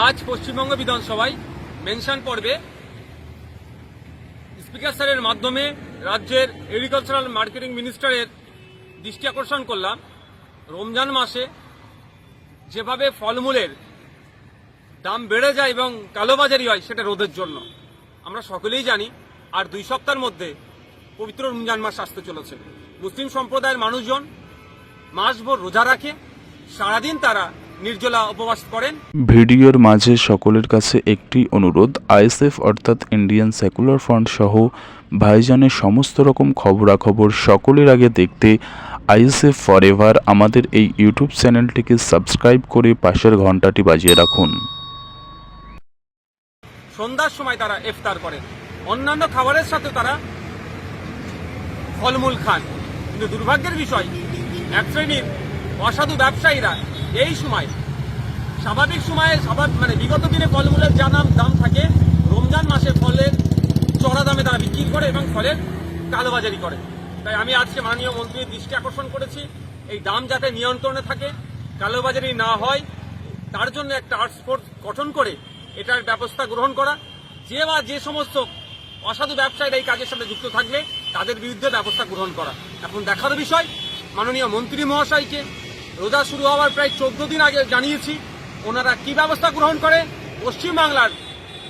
আজ পশ্চিমবঙ্গ বিধানসভায় মেনশন পর্বে স্পিকার স্যারের মাধ্যমে রাজ্যের এগ্রিকালচারাল মার্কেটিং মিনিস্টারের দৃষ্টি আকর্ষণ করলাম। রমজান মাসে যেভাবে ফলমূলের দাম বেড়ে যায় এবং কালোবাজারি হয় সেটা রোদের জন্য, আমরা সকলেই জানি, আর দুই সপ্তাহের মধ্যে পবিত্র রমজান মাস আসতে চলেছে। মুসলিম সম্প্রদায়ের মানুষজন মাসভর রোজা রাখে, সারাদিন তারা নির্জলা উপবাস করেন। ভিডিওর মাঝে সকলের কাছে একটি অনুরোধ আইএসএফ অর্থাৎ ইন্ডিয়ান সেকুলার ফ্রন্ট সহ ভাইজানের সমস্ত রকম খবরাখবর সকলের আগে দেখতে আইএসএফ ফরএভার আমাদের এই ইউটিউব চ্যানেলটিকে সাবস্ক্রাইব করে পাশের ঘন্টাটি বাজিয়ে রাখুন। সন্ধ্যার সময় তারা ইফতার করেন। অন্যান্য খাবারের সাথে তারা ফলমূল খান। কিন্তু দুর্ভাগ্যের বিষয় এক শ্রেণির অসাধু ব্যবসায়ীরা এই সময়, স্বাভাবিক সময়ে স্বাভাবিক মানে বিগত দিনে ফলমূলের যা দাম দাম থাকে, রমজান মাসে ফলের চড়া দামে তারা বিক্রি করে এবং ফলের কালোবাজারি করে। তাই আমি আজকে মাননীয় মন্ত্রীর দৃষ্টি আকর্ষণ করেছি, এই দাম যাতে নিয়ন্ত্রণে থাকে, কালোবাজারি না হয়, তার জন্য একটা ফোর্স গঠন করে এটার ব্যবস্থা গ্রহণ করা। যে বা যে সমস্ত অসাধু ব্যবসায়ীরা এই কাজের সাথে যুক্ত থাকলে তাদের বিরুদ্ধে ব্যবস্থা গ্রহণ করা। এখন দেখার বিষয়, মাননীয় মন্ত্রী মহাশয়কে রোজা শুরু হওয়ার প্রায় চোদ্দ দিন আগে জানিয়েছি, ওনারা কি ব্যবস্থা গ্রহণ করে? পশ্চিমবাংলার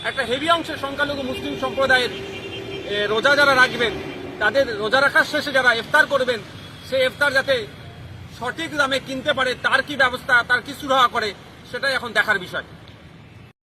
একটা হেভি অংশের সংখ্যালঘু মুসলিম সম্প্রদায়ের রোজা যারা রাখবেন, তাদের রোজা রাখার শেষে যারা ইফতার করবেন, সে ইফতার যাতে সঠিক দামে কিনতে পারে, তার কি ব্যবস্থা, তার কি সুরাহা করে, সেটাই এখন দেখার বিষয়।